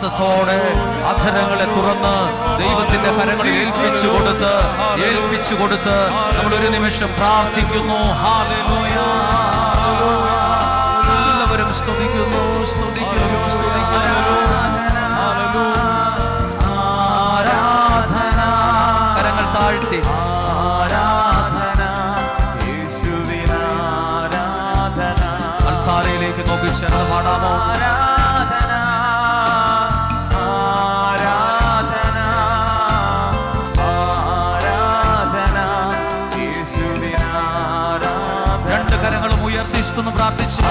വിശ്വാസത്തോടെ അധരങ്ങളെ തുറന്ന് ദൈവത്തിന്റെ കരങ്ങളിൽ ഏൽപ്പിച്ചു കൊടുത്ത് ഏൽപ്പിച്ചു കൊടുത്ത് നമ്മൾ ഒരു നിമിഷം പ്രാർത്ഥിക്കുന്നു. എല്ലാവരും സ്തുതിക്കുന്നു സ്തുതിക്കുന്നു സ്തുതിക്കുന്നു. ആരാധന. കരങ്ങൾ താഴ്ത്തി. ആരാധന. അൽത്താരയിലേക്ക് നോക്കി ചേർന്ന് പാടാമോ? പ്രാർത്ഥിച്ച്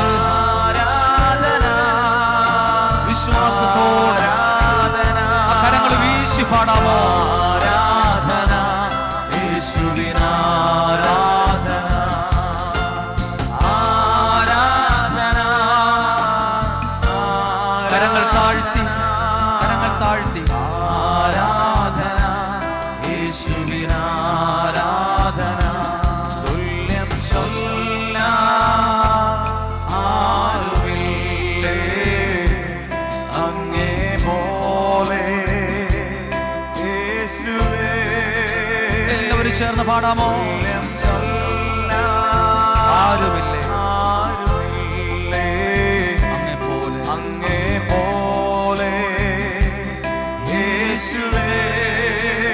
ചൊല്ലാൻ ആരുമില്ലേ? ആരുമില്ലേ പോലെ. അങ്ങേ പോലെ.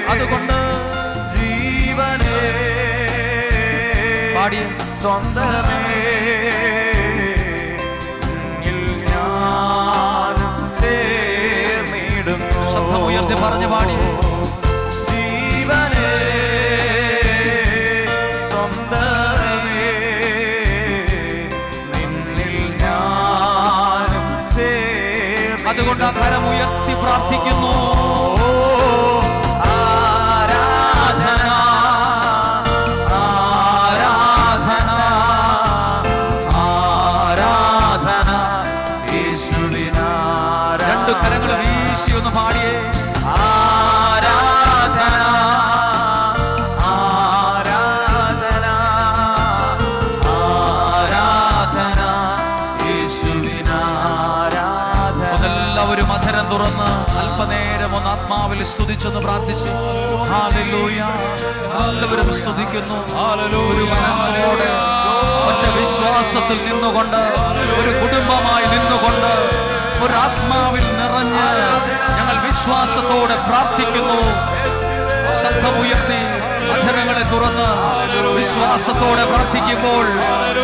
അതുകൊണ്ട് ജീവനേ. പാടിയ. സ്വന്തമേ. ശബ്ദം ഉയർത്തി പറഞ്ഞു പാടിയേ. സ്തുതിച്ചൊന്ന് പ്രാർത്ഥിച്ചു. എല്ലാവരും സ്തുതിക്കുന്നു. ഒരു മനസ്സോടെ ഒറ്റ വിശ്വാസത്തിൽ നിന്നുകൊണ്ട് ഒരു കുടുംബമായി നിന്നുകൊണ്ട് ഒരു ആത്മാവിൽ നിറഞ്ഞ് ഞങ്ങൾ വിശ്വാസത്തോടെ പ്രാർത്ഥിക്കുന്നു. ശബ്ദമുയർത്തി അധരങ്ങളെ തുറന്ന് വിശ്വാസത്തോടെ പ്രാർത്ഥിക്കുമ്പോൾ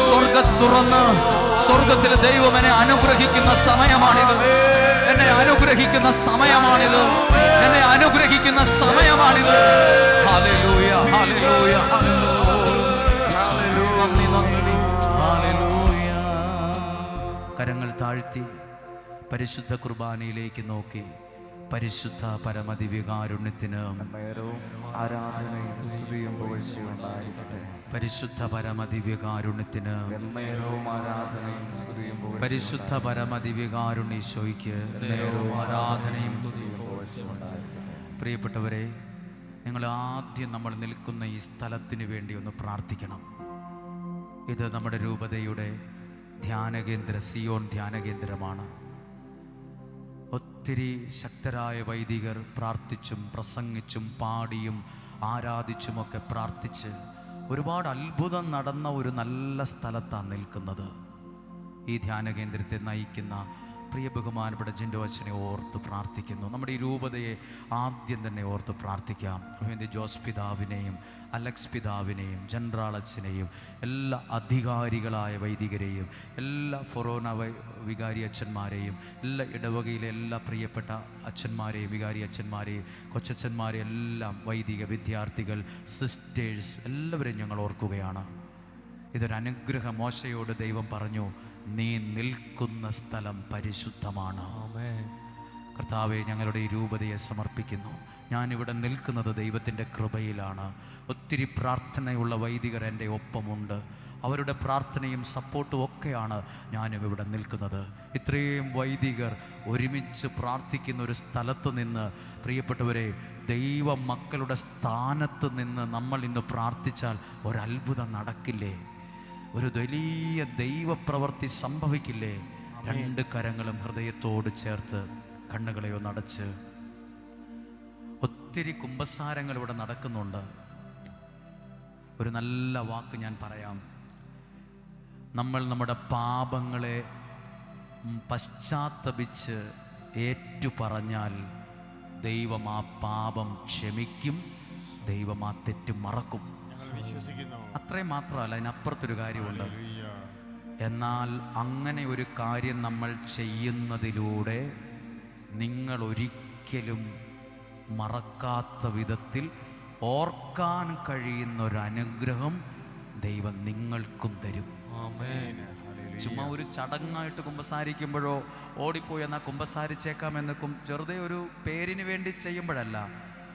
സ്വർഗ തുറന്ന് സ്വർഗത്തിലെ ദൈവം എന്നെ അനുഗ്രഹിക്കുന്ന സമയമാണിത്. എന്നെ അനുഗ്രഹിക്കുന്ന സമയമാണിത്. എന്നെ അനുഗ്രഹിക്കുന്ന സമയമാണിത്. കരങ്ങൾ താഴ്ത്തി പരിശുദ്ധ കുർബാനയിലേക്ക് നോക്കി. പരിശുദ്ധ പരമദിവ്യകാരുണ്യത്തിന് പരിശുദ്ധ പരമദിവ്യകാരുണ്യത്തിന് പരിശുദ്ധ പരമദിവ്യകാരുണ്യശോയ്ക്ക് നേരവും ആരാധനയും പ്രിയപ്പെട്ടവരെ നിങ്ങൾ ആദ്യം നമ്മൾ നിൽക്കുന്ന ഈ സ്ഥലത്തിന് വേണ്ടി ഒന്ന് പ്രാർത്ഥിക്കണം. ഇത് നമ്മുടെ രൂപതയുടെ ധ്യാനകേന്ദ്ര സിയോൺ ധ്യാനകേന്ദ്രമാണ്. ഒത്തിരി ശക്തരായ വൈദികർ പ്രാർത്ഥിച്ചും പ്രസംഗിച്ചും പാടിയും ആരാധിച്ചുമൊക്കെ പ്രാർത്ഥിച്ച് ഒരുപാട് അത്ഭുതം നടന്ന ഒരു നല്ല സ്ഥലത്താണ് നിൽക്കുന്നത്. ഈ ധ്യാന കേന്ദ്രത്തെ നയിക്കുന്ന പ്രിയ ബഹുമാനപ്പെട്ട ജിൻഡോ അച്ഛനെ ഓർത്ത് പ്രാർത്ഥിക്കുന്നു. നമ്മുടെ ഈ രൂപതയെ ആദ്യം തന്നെ ഓർത്ത് പ്രാർത്ഥിക്കാം. അഭിന്റെ ജോസ് പിതാവിനെയും അലക്സ് പിതാവിനെയും ജനറാൾ അച്ഛനെയും എല്ലാ അധികാരികളായ വൈദികരെയും എല്ലാ ഫൊറോന വികാരി അച്ഛന്മാരെയും എല്ലാ ഇടവകയിലെ എല്ലാ പ്രിയപ്പെട്ട അച്ഛന്മാരെയും വികാരി അച്ഛന്മാരെയും കൊച്ചച്ഛന്മാരെയും എല്ലാം വൈദിക വിദ്യാർത്ഥികൾ സിസ്റ്റേഴ്സ് എല്ലാവരെയും ഞങ്ങൾ ഓർക്കുകയാണ്. ഇതൊരനുഗ്രഹ മോശയോട് ദൈവം പറഞ്ഞു നീ നിൽക്കുന്ന സ്ഥലം പരിശുദ്ധമാണ്. കർത്താവെ ഞങ്ങളുടെ ഈ രൂപതയെ സമർപ്പിക്കുന്നു. ഞാനിവിടെ നിൽക്കുന്നത് ദൈവത്തിന്റെ കൃപയിലാണ്. ഒത്തിരി പ്രാർത്ഥനയുള്ള വൈദികർ എന്റെ ഒപ്പമുണ്ട്. അവരുടെ പ്രാർത്ഥനയും സപ്പോർട്ടും ഒക്കെയാണ് ഞാനും ഇവിടെ നിൽക്കുന്നത്. ഇത്രയും വൈദികർ ഒരുമിച്ച് പ്രാർത്ഥിക്കുന്ന ഒരു സ്ഥലത്ത് നിന്ന് പ്രിയപ്പെട്ടവരെ ദൈവ മക്കളുടെ സ്ഥാനത്ത് നിന്ന് നമ്മൾ ഇന്ന് പ്രാർത്ഥിച്ചാൽ ഒരത്ഭുതം നടക്കില്ലേ? ഒരു വലിയ ദൈവപ്രവൃത്തി സംഭവിക്കില്ലേ? രണ്ട് കരങ്ങളും ഹൃദയത്തോട് ചേർത്ത് കണ്ണുകളെ ഒന്ന് അടച്ച്. ഒത്തിരി കുംഭസാരങ്ങൾ ഇവിടെ നടക്കുന്നുണ്ട്. ഒരു നല്ല വാക്ക് ഞാൻ പറയാം. നമ്മൾ നമ്മുടെ പാപങ്ങളെ പശ്ചാത്തപിച്ച് ഏറ്റുപറഞ്ഞാൽ ദൈവം ആ പാപം ക്ഷമിക്കും ദൈവം ആ തെറ്റ് മറക്കും. അത്രയും മാത്രമല്ല അതിനപ്പുറത്തൊരു കാര്യമുണ്ട്. എന്നാൽ അങ്ങനെ ഒരു കാര്യം നമ്മൾ ചെയ്യുന്നതിലൂടെ നിങ്ങൾ ഒരിക്കലും മറക്കാത്ത വിധത്തിൽ ഓർക്കാൻ കഴിയുന്ന ഒരു അനുഗ്രഹം ദൈവം നിങ്ങൾക്കും തരും. ചുമ്മാ ഒരു ചടങ്ങായിട്ട് കുമ്പസാരിക്കുമ്പോഴോ ഓടിപ്പോയി എന്നാൽ കുമ്പസാരിച്ചേക്കാം എന്ന് ചെറുതേ ഒരു പേരിന് വേണ്ടി ചെയ്യുമ്പോഴല്ല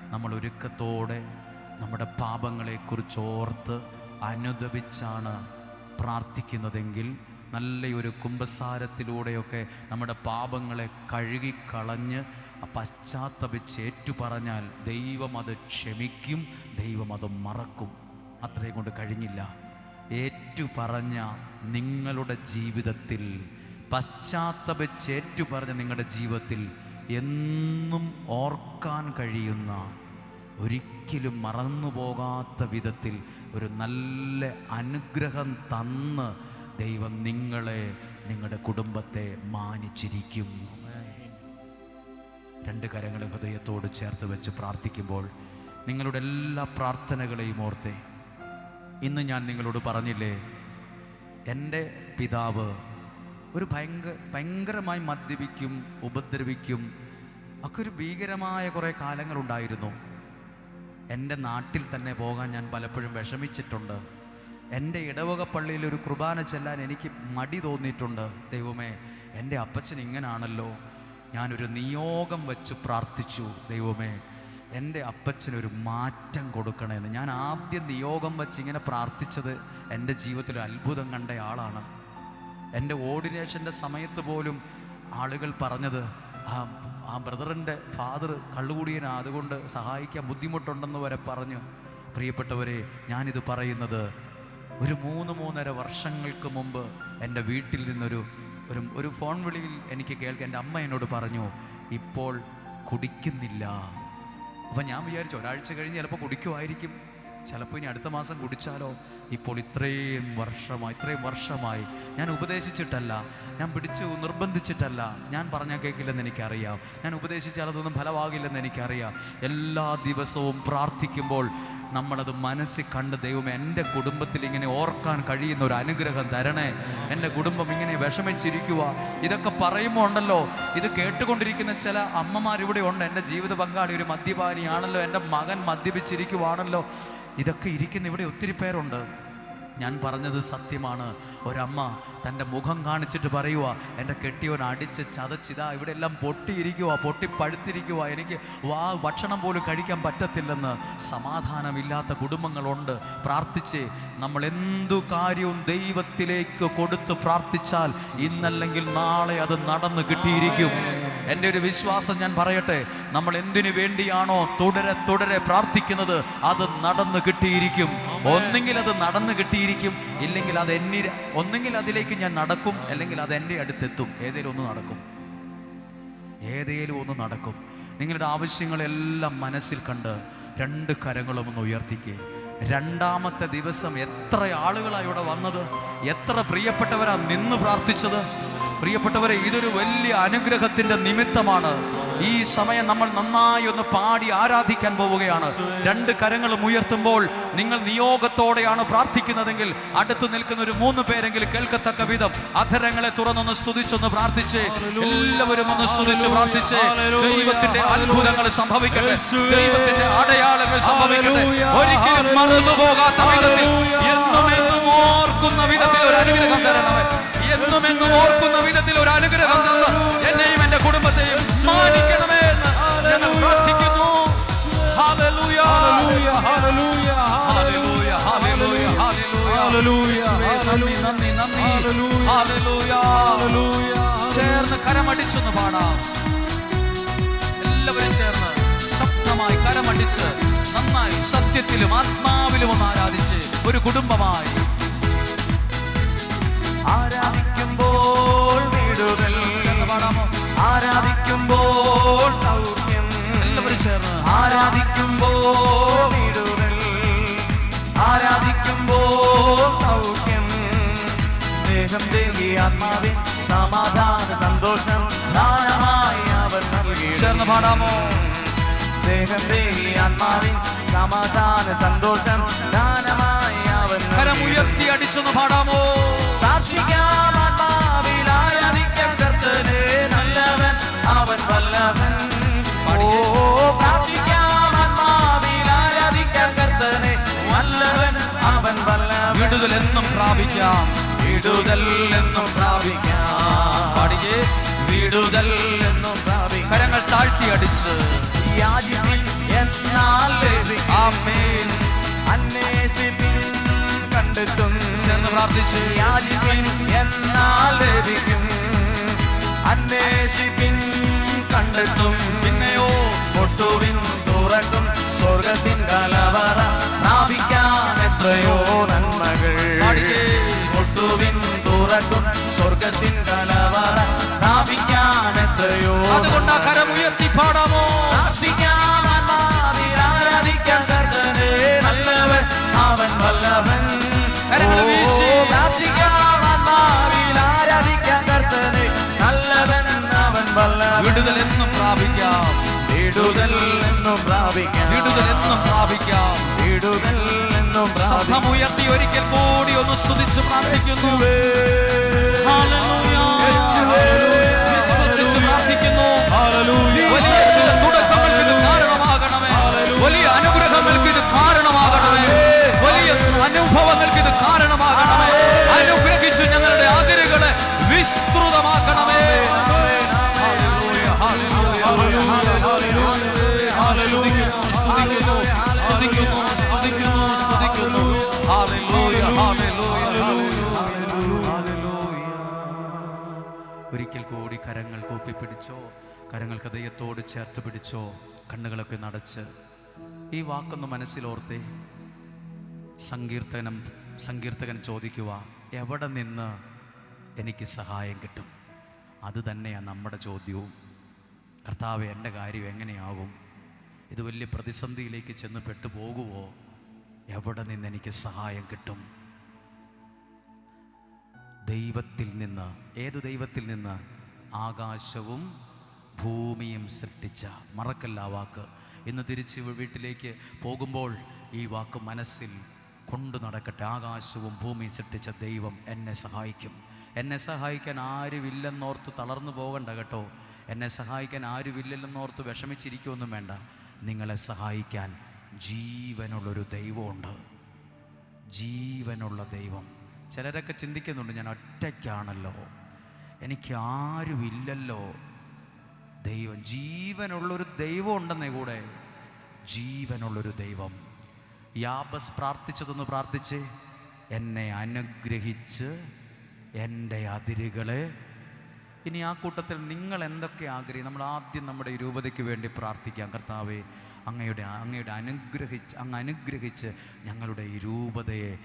നമ്മൾ ഒരുക്കത്തോടെ നമ്മുടെ പാപങ്ങളെക്കുറിച്ച് ഓർത്ത് അനുദപിച്ചാണ് പ്രാർത്ഥിക്കുന്നതെങ്കിൽ നല്ലൊരു കുംഭസാരത്തിലൂടെയൊക്കെ നമ്മുടെ പാപങ്ങളെ കഴുകിക്കളഞ്ഞ് പശ്ചാത്തപിച്ച് ഏറ്റുപറഞ്ഞാൽ ദൈവം അത് ക്ഷമിക്കും ദൈവം അത് മറക്കും. അത്രയും കൊണ്ട് കഴിഞ്ഞില്ല. ഏറ്റുപറഞ്ഞ നിങ്ങളുടെ ജീവിതത്തിൽ പശ്ചാത്തപിച്ച് ഏറ്റുപറഞ്ഞ നിങ്ങളുടെ ജീവിതത്തിൽ എന്നും ഓർക്കാൻ കഴിയുന്ന ഒരിക്കലും മറന്നു പോകാത്ത വിധത്തിൽ ഒരു നല്ല അനുഗ്രഹം തന്ന് ദൈവം നിങ്ങളെ നിങ്ങളുടെ കുടുംബത്തെ മാനിച്ചിരിക്കും. രണ്ട് കരങ്ങളും ഹൃദയത്തോട് ചേർത്ത് വെച്ച് പ്രാർത്ഥിക്കുമ്പോൾ നിങ്ങളുടെ എല്ലാ പ്രാർത്ഥനകളെയും ഓർത്തെ. ഇന്ന് ഞാൻ നിങ്ങളോട് പറഞ്ഞില്ലേ എന്റെ പിതാവ് ഒരു ഭയങ്കര ഭയങ്കരമായി മദ്യപിക്കും ഉപദ്രവിക്കും ഒക്കെ ഒരു ഭീകരമായ കുറേ കാലങ്ങളുണ്ടായിരുന്നു. എന്റെ നാട്ടിൽ തന്നെ പോകാൻ ഞാൻ പലപ്പോഴും വിഷമിച്ചിട്ടുണ്ട്. എന്റെ ഇടവക പള്ളിയിൽ ഒരു കുർബാന ചെല്ലാൻ എനിക്ക് മടി തോന്നിയിട്ടുണ്ട്. ദൈവമേ എന്റെ അപ്പച്ചൻ ഇങ്ങനാണല്ലോ. ഞാനൊരു നിയോഗം വെച്ച് പ്രാർത്ഥിച്ചു. ദൈവമേ എന്റെ അപ്പച്ചനൊരു മാറ്റം കൊടുക്കണമെന്ന് ഞാൻ ആദ്യം നിയോഗം വെച്ച് ഇങ്ങനെ പ്രാർത്ഥിച്ചത് എന്റെ ജീവിതത്തിൽ അത്ഭുതം കണ്ട ആളാണ്. എന്റെ ഓർഡിനേഷന്റെ സമയത്ത് പോലും ആളുകൾ പറഞ്ഞത് ആ ആ ബ്രദറിന്റെ ഫാദർ കള്ളുകൂടിയനാ അതുകൊണ്ട് സഹായിക്കാൻ ബുദ്ധിമുട്ടുണ്ടെന്ന് വരെ പറഞ്ഞ്. പ്രിയപ്പെട്ടവരെ ഞാനിത് പറയുന്നത് ഒരു മൂന്ന് മൂന്നര വർഷങ്ങൾക്ക് മുമ്പ് എന്റെ വീട്ടിൽ നിന്നൊരു ഒരു ഒരു ഫോൺ വിളിയിൽ എനിക്ക് കേൾക്കാൻ എന്റെ അമ്മ എന്നോട് പറഞ്ഞു ഇപ്പോൾ കുടിക്കുന്നില്ല. അപ്പം ഞാൻ വിചാരിച്ചു ഒരാഴ്ച കഴിഞ്ഞ് ചിലപ്പോൾ കുടിക്കുമായിരിക്കും. ചിലപ്പോൾ ഇനി അടുത്ത മാസം കുടിച്ചാലോ? ഇപ്പോൾ ഇത്രയും വർഷമായി ഇത്രയും വർഷമായി ഞാൻ ഉപദേശിച്ചിട്ടല്ല ഞാൻ പിടിച്ചു നിർബന്ധിച്ചിട്ടല്ല. ഞാൻ പറഞ്ഞാൽ കേൾക്കില്ലെന്ന് എനിക്കറിയാം. ഞാൻ ഉപദേശിച്ചാൽ അതൊന്നും ഫലമാകില്ലെന്ന് എനിക്കറിയാം. എല്ലാ ദിവസവും പ്രാർത്ഥിക്കുമ്പോൾ നമ്മളത് മനസ്സിൽ കണ്ട് ദൈവം എന്റെ കുടുംബത്തിൽ ഇങ്ങനെ ഓർക്കാൻ കഴിയുന്ന ഒരു അനുഗ്രഹം തരണേ. എന്റെ കുടുംബം ഇങ്ങനെ വിഷമിച്ചിരിക്കുക ഇതൊക്കെ പറയുമ്പോൾ ഉണ്ടല്ലോ ഇത് കേട്ടുകൊണ്ടിരിക്കുന്ന ചില അമ്മമാർ ഇവിടെ ഉണ്ട്. എന്റെ ജീവിത പങ്കാളി ഒരു മദ്യപാനിയാണല്ലോ എന്റെ മകൻ മദ്യപിച്ചിരിക്കുവാണല്ലോ. ഇതൊക്കെ ഇരിക്കുന്ന ഇവിടെ ഒത്തിരി പേരുണ്ട്. ഞാൻ പറഞ്ഞത് സത്യമാണ്. ഒരമ്മ തന്റെ മുഖം കാണിച്ചിട്ട് പറയുക എന്റെ കെട്ടിയവൻ അടിച്ച് ചതച്ചിതാ ഇവിടെ എല്ലാം പൊട്ടിയിരിക്കുക പൊട്ടിപ്പഴുത്തിരിക്കുക എനിക്ക് വാ ഭക്ഷണം പോലും കഴിക്കാൻ പറ്റത്തില്ലെന്ന് സമാധാനമില്ലാത്ത കുടുംബങ്ങളുണ്ട്. പ്രാർത്ഥിച്ച് നമ്മൾ എന്തു കാര്യവും ദൈവത്തിലേക്ക് കൊടുത്ത് പ്രാർത്ഥിച്ചാൽ ഇന്നല്ലെങ്കിൽ നാളെ അത് നടന്നു കിട്ടിയിരിക്കും. എന്റെ ഒരു വിശ്വാസം ഞാൻ പറയട്ടെ നമ്മൾ എന്തിനു വേണ്ടിയാണോ തുടരെ തുടരെ പ്രാർത്ഥിക്കുന്നത് അത് നടന്നു കിട്ടിയിരിക്കും. ഒന്നെങ്കിൽ അത് നടന്നു കിട്ടിയിരിക്കും ഇല്ലെങ്കിൽ അത് എന്നി ഒന്നെങ്കിൽ അതിലേക്ക് ഞാൻ നടക്കും അല്ലെങ്കിൽ അത് എന്റെ അടുത്തെത്തും. ഏതെങ്കിലും ഒന്ന് നടക്കും. ഏതെങ്കിലും ഒന്ന് നടക്കും. നിങ്ങളുടെ ആവശ്യങ്ങളെല്ലാം മനസ്സിൽ കണ്ട് രണ്ട് കരങ്ങളും ഒന്ന് ഉയർത്തിക്കേ. രണ്ടാമത്തെ ദിവസം എത്ര ആളുകളാണ് ഇവിടെ വന്നത്? എത്ര പ്രിയപ്പെട്ടവരാ നിന്ന് പ്രാർത്ഥിച്ചത്? പ്രിയപ്പെട്ടവരെ ഇതൊരു വലിയ അനുഗ്രഹത്തിന്റെ നിമിത്തമാണ്. ഈ സമയം നമ്മൾ നന്നായി ഒന്ന് പാടി ആരാധിക്കാൻ പോവുകയാണ്. രണ്ട് കരങ്ങളും ഉയർത്തുമ്പോൾ നിങ്ങൾ നിയോഗത്തോടെയാണ് പ്രാർത്ഥിക്കുന്നതെങ്കിൽ അടുത്തു നിൽക്കുന്ന ഒരു മൂന്ന് പേരെങ്കിലും കേൾക്കത്തക്ക വിധം അധരങ്ങളെ തുറന്നൊന്ന് സ്തുതിച്ചൊന്ന് പ്രാർത്ഥിച്ച് എല്ലാവരും ഒന്ന് സ്തുതിച്ച് പ്രാർത്ഥിച്ച് ദൈവത്തിന്റെ അത്ഭുതങ്ങൾ സംഭവിക്കട്ടെ. ദൈവത്തിന്റെ അടയാളങ്ങൾ സംഭവിക്കട്ടെ. ഒരിക്കലും മറന്നു പോകാത്ത വിധത്തിൽ എന്നും എന്നും ഓർക്കുന്ന വിധത്തിൽ ഒരു അനുഗ്രഹം തരണമേ. എന്നും എന്നും ഓർക്കുന്ന വിധത്തിൽ ഒരു അനുഗ്രഹം തന്ന് എന്നെയും എന്റെ കുടുംബത്തെയും മാനിക്കണമേ എന്ന് ഞങ്ങൾ പ്രാർത്ഥിക്കുന്നു. ചേർന്ന് കരമടിച്ചൊന്ന് പാടാം. എല്ലാവരും ചേർന്ന് ശക്തമായി കരമടിച്ച് നന്നായി സത്യത്തിലും ആത്മാവിലും ഒന്ന് ആരാധിച്ച് ഒരു കുടുംബമായി ആരാധിക്കുമ്പോൾ സൗഖ്യം ആരാധിക്കുമ്പോൾ വിടുതൽ ആരാധിക്കുമ്പോൾ സൗഖ്യം. ദേഹം ആത്മാവിൻ സമാധാന സന്തോഷം ദാനമായി അവർ നൽകി. ചേർന്ന് പാടാമോ? ദേഹം ദേവി ആത്മാവിൻ സമാധാന സന്തോഷം ദാനമായി അവർ. കരമുയർത്തി അടിച്ചൊന്ന് പാടാമോ? എന്നും പ്രാപിക്കാം. വിടുതൽ എന്നും പ്രാപിക്കാം. പാടിയേ വിടുതൽ എന്നും പ്രാപിക്കാം. കരങ്ങൾ താഴ്ത്തി അടിച്ച്. യാചിപ്പിൻ എന്നാൽ ആമേൻ. അന്വേഷിപ്പിൻ കണ്ടെത്തും. ചെന്ന് പ്രാർത്ഥിച്ച് യാചിപ്പിൻ എന്നാൽ ലഭിക്കും സ്വർഗത്തിൻ തലവറ പ്രാപിക്കാൻ എത്രയോ അതുകൊണ്ട് ആ കരമുയർത്തി പാടാമോ? പ്രാർത്ഥിക്കാം ആത്മാവിൽ ആരാധിക്കാം കർത്തനെ നല്ലവൻ അവൻ വല്ലവൻ. വിടുതൽ എന്നും പ്രാപിക്കാം. വിടുതൽ എന്നും പ്രാപിക്കാം. വിടുതൽ എന്നും പ്രാപിക്കാം. വിടുതൽ എന്നും ശബ്ദമുയർത്തി ഒരിക്കൽ കൂടി ഒന്ന് സ്തുതിച്ച് പ്രാർത്ഥിക്കുന്നു. Hallelujah. കൂടി കരങ്ങൾ കൂപ്പിപ്പിടിച്ചോ കരങ്ങൾ ഹൃദയത്തോട് ചേർത്ത് പിടിച്ചോ കണ്ണുകളൊക്കെ നടച്ച്. ഈ വാക്കൊന്ന് മനസ്സിലോർത്തേ. സങ്കീർത്തനം സങ്കീർത്തകൻ ചോദിക്കുക എവിടെ നിന്ന് എനിക്ക് സഹായം കിട്ടും? അത് തന്നെയാണ് നമ്മുടെ ചോദ്യവും. കർത്താവ് എന്റെ കാര്യം എങ്ങനെയാകും? ഇത് വലിയ പ്രതിസന്ധിയിലേക്ക് ചെന്ന് പെട്ടുപോകുമോ എവിടെ നിന്ന് എനിക്ക് സഹായം കിട്ടും? ദൈവത്തിൽ നിന്ന് ഏത് ദൈവത്തിൽ നിന്ന് ആകാശവും ഭൂമിയും സൃഷ്ടിച്ച. മറക്കല്ല വാക്ക്. ഇന്ന് തിരിച്ച് വീട്ടിലേക്ക് പോകുമ്പോൾ ഈ വാക്ക് മനസ്സിൽ കൊണ്ടു നടക്കട്ടെ. ആകാശവും ഭൂമിയും സൃഷ്ടിച്ച ദൈവം എന്നെ സഹായിക്കും. എന്നെ സഹായിക്കാൻ ആരുമില്ലെന്നോർത്ത് തളർന്നു പോകണ്ട കേട്ടോ. എന്നെ സഹായിക്കാൻ ആരുമില്ലെന്നോർത്ത് വിഷമിച്ചിരിക്കുമൊന്നും വേണ്ട. നിങ്ങളെ സഹായിക്കാൻ ജീവനുള്ളൊരു ദൈവമുണ്ട്. ജീവനുള്ള ദൈവം. ചിലരൊക്കെ ചിന്തിക്കുന്നുണ്ട് ഞാൻ ഒറ്റയ്ക്കാണല്ലോ. എനിക്ക് ആരുമില്ലല്ലോ. ദൈവം ജീവനുള്ളൊരു ദൈവം ഉണ്ടെന്നേ കൂടെ. ജീവനുള്ളൊരു ദൈവം. യാബസ് പ്രാർത്ഥിച്ചതൊന്ന് പ്രാർത്ഥിച്ച്. എന്നെ അനുഗ്രഹിച്ച് എന്റെ അതിരുകളെ. ഇനി ആ കൂട്ടത്തിൽ നിങ്ങൾ എന്തൊക്കെ ആഗ്രഹിക്കും നമ്മൾ ആദ്യം നമ്മുടെ രൂപതയ്ക്ക് വേണ്ടി പ്രാർത്ഥിക്കാം. കർത്താവെ അങ്ങയുടെ അങ്ങയുടെ അനുഗ്രഹിച്ച് അങ്ങ് അനുഗ്രഹിച്ച് ഞങ്ങളുടെ ഈ രൂപതയെ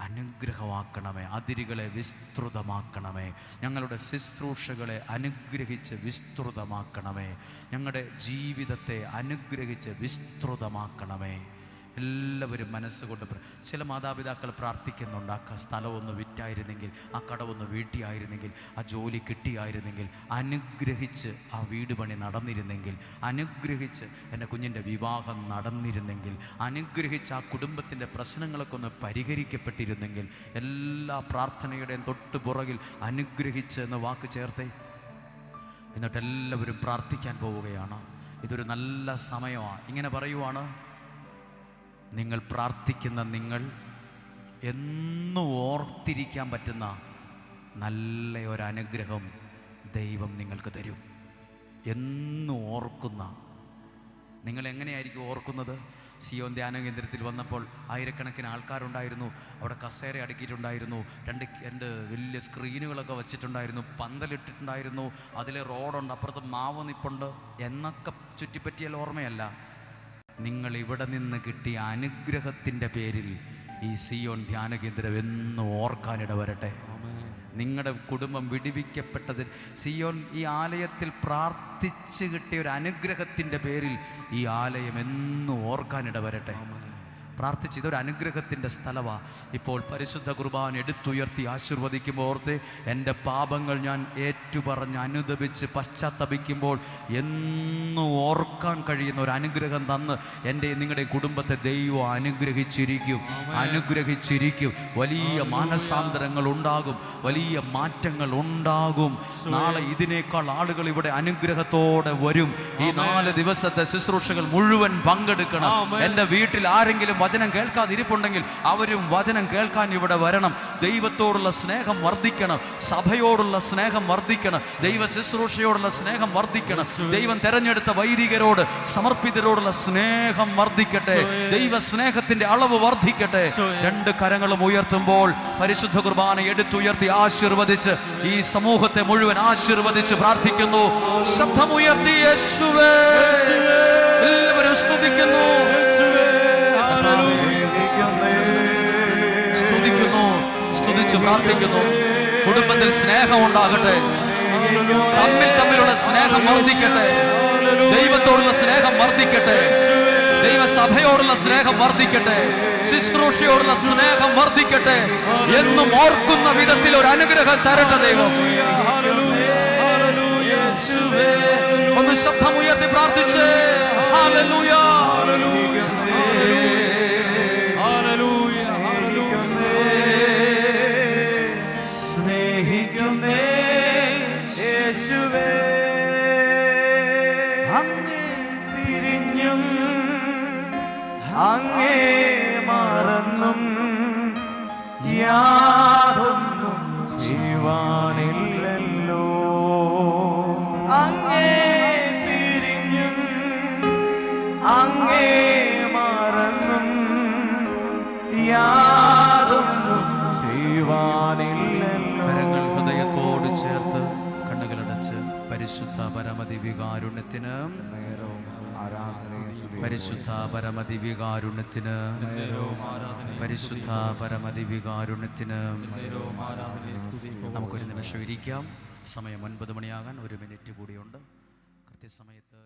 അനുഗ്രഹമാക്കണമേ. അതിരുകളെ വിസ്തൃതമാക്കണമേ. ഞങ്ങളുടെ ശുശ്രൂഷകളെ അനുഗ്രഹിച്ച് വിസ്തൃതമാക്കണമേ. ഞങ്ങളുടെ ജീവിതത്തെ അനുഗ്രഹിച്ച് വിസ്തൃതമാക്കണമേ. എല്ലാവരും മനസ്സുകൊണ്ട് ചില മാതാപിതാക്കൾ പ്രാർത്ഥിക്കുന്നുണ്ട്. ആ സ്ഥലമൊന്ന് വിറ്റായിരുന്നെങ്കിൽ ആ കടവൊന്ന് വീട്ടിയായിരുന്നെങ്കിൽ ആ ജോലി കിട്ടിയായിരുന്നെങ്കിൽ അനുഗ്രഹിച്ച് ആ വീട് പണി നടന്നിരുന്നെങ്കിൽ അനുഗ്രഹിച്ച് എന്റെ കുഞ്ഞിന്റെ വിവാഹം നടന്നിരുന്നെങ്കിൽ അനുഗ്രഹിച്ച് ആ കുടുംബത്തിന്റെ പ്രശ്നങ്ങളൊക്കെ ഒന്ന് പരിഹരിക്കപ്പെട്ടിരുന്നെങ്കിൽ എല്ലാ പ്രാർത്ഥനയുടെയും തൊട്ട് പുറകിൽ അനുഗ്രഹിച്ച് എന്ന വാക്ക് ചേർത്തേ. എന്നിട്ട് എല്ലാവരും പ്രാർത്ഥിക്കാൻ പോവുകയാണ്. ഇതൊരു നല്ല സമയമാണ്. ഇങ്ങനെ പറയുവാണ് നിങ്ങൾ പ്രാർത്ഥിക്കുന്ന നിങ്ങൾ എന്നും ഓർത്തിരിക്കാൻ പറ്റുന്ന നല്ല ഒരു അനുഗ്രഹം ദൈവം നിങ്ങൾക്ക് തരും. എന്നും ഓർക്കുന്ന നിങ്ങൾ എങ്ങനെയായിരിക്കും ഓർക്കുന്നത്? സിയോൻ ധ്യാന കേന്ദ്രത്തിൽ വന്നപ്പോൾ ആയിരക്കണക്കിന് ആൾക്കാരുണ്ടായിരുന്നു. അവിടെ കസേര അടുക്കിയിട്ടുണ്ടായിരുന്നു. രണ്ട് രണ്ട് വലിയ സ്ക്രീനുകളൊക്കെ വെച്ചിട്ടുണ്ടായിരുന്നു. പന്തലിട്ടിട്ടുണ്ടായിരുന്നു. അതിലെ റോഡുണ്ട്. അപ്പുറത്ത് മാവ് നിപ്പുണ്ട്. എന്നൊക്കെ ചുറ്റിപ്പറ്റിയാൽ ഓർമ്മയല്ല. നിങ്ങൾ ഇവിടെ നിന്ന് കിട്ടിയ അനുഗ്രഹത്തിന്റെ പേരിൽ ഈ സിയോൺ ധ്യാന കേന്ദ്രം എന്നും ഓർക്കാനിട വരട്ടെ നിങ്ങളുടെ കുടുംബം വിടിവിക്കപ്പെട്ടതിൽ സിയോൻ ഈ ആലയത്തിൽ പ്രാർത്ഥിച്ചു കിട്ടിയ ഒരു അനുഗ്രഹത്തിന്റെ പേരിൽ ഈ ആലയം എന്നും ഓർക്കാനിട വരട്ടെ പ്രാർത്ഥിച്ച് ഇതൊരു അനുഗ്രഹത്തിന്റെ സ്ഥലമാണ് ഇപ്പോൾ പരിശുദ്ധ കുർബാൻ എടുത്തുയർത്തി ആശീർവദിക്കുമ്പോൾ ഓർത്ത് എന്റെ പാപങ്ങൾ ഞാൻ ഏറ്റുപറഞ്ഞ് അനുദപിച്ച് പശ്ചാത്തപിക്കുമ്പോൾ എന്നും ഓർക്കാൻ കഴിയുന്ന ഒരു അനുഗ്രഹം തന്ന് എന്റെ നിങ്ങളുടെ കുടുംബത്തെ ദൈവം അനുഗ്രഹിച്ചിരിക്കും. അനുഗ്രഹിച്ചിരിക്കും. വലിയ മാനസാന്തരങ്ങൾ ഉണ്ടാകും. വലിയ മാറ്റങ്ങൾ ഉണ്ടാകും. നാളെ ഇതിനേക്കാൾ ആളുകൾ ഇവിടെ അനുഗ്രഹത്തോടെ വരും. ഈ നാല് ദിവസത്തെ ശുശ്രൂഷകൾ മുഴുവൻ പങ്കെടുക്കണം. എന്റെ വീട്ടിൽ ആരെങ്കിലും വചനം കേൾക്കാതിരിപ്പുണ്ടെങ്കിൽ അവരും വചനം കേൾക്കാൻ ഇവിടെ വരണം. ദൈവത്തോടുള്ള സ്നേഹം വർദ്ധിക്കണം. സഭയോടുള്ള സ്നേഹം വർദ്ധിക്കണം. ദൈവ ശുശ്രൂഷയോടുള്ള സ്നേഹം വർദ്ധിക്കണം. ദൈവം തെരഞ്ഞെടുത്ത വൈദികരോട് സമർപ്പിതരോടുള്ള സ്നേഹം വർദ്ധിക്കട്ടെ. ദൈവ സ്നേഹത്തിന്റെ അളവ് വർദ്ധിക്കട്ടെ. രണ്ട് കരങ്ങളും ഉയർത്തുമ്പോൾ പരിശുദ്ധ കുർബാന എടുത്തുയർത്തി ആശീർവദിച്ച് ഈ സമൂഹത്തെ മുഴുവൻ ആശീർവദിച്ച് പ്രാർത്ഥിക്കുന്നു. ശബ്ദമുയർത്തി യേശുവേ. എല്ലാവരും സ്തുതിക്കുന്നു. സ്തുതിക്കുന്നു സ്തുതിച്ച് പ്രാർത്ഥിക്കുന്നു. കുടുംബത്തിൽ സ്നേഹം ഉണ്ടാകട്ടെ. തമ്മിൽ തമ്മിലുള്ള സ്നേഹം വർദ്ധിക്കട്ടെ. ദൈവത്തോടുള്ള സ്നേഹം വർദ്ധിക്കട്ടെ. ദൈവസഭയോടുള്ള സ്നേഹം വർദ്ധിക്കട്ടെ. ശുശ്രൂഷയോടുള്ള സ്നേഹം വർദ്ധിക്കട്ടെ. എന്നും ഓർക്കുന്ന വിധത്തിൽ ഒരു അനുഗ്രഹം തരട്ടെ ദൈവം. ഒന്ന് ശബ്ദമുയർത്തി പ്രാർത്ഥിച്ച്. ഹല്ലേലൂയ. പരമദിവികാരുണ്യത്തിന് പരിശുദ്ധ പരമദിവികാരുണ്യത്തിന് പരിശുദ്ധ പരമദിവികാരുണ്യത്തിന് നമുക്കൊരു നിമിഷം ഇരിക്കാം. സമയം ഒൻപത് മണിയാകാൻ ഒരു മിനിറ്റ് കൂടിയുണ്ട്. കൃത്യസമയത്ത്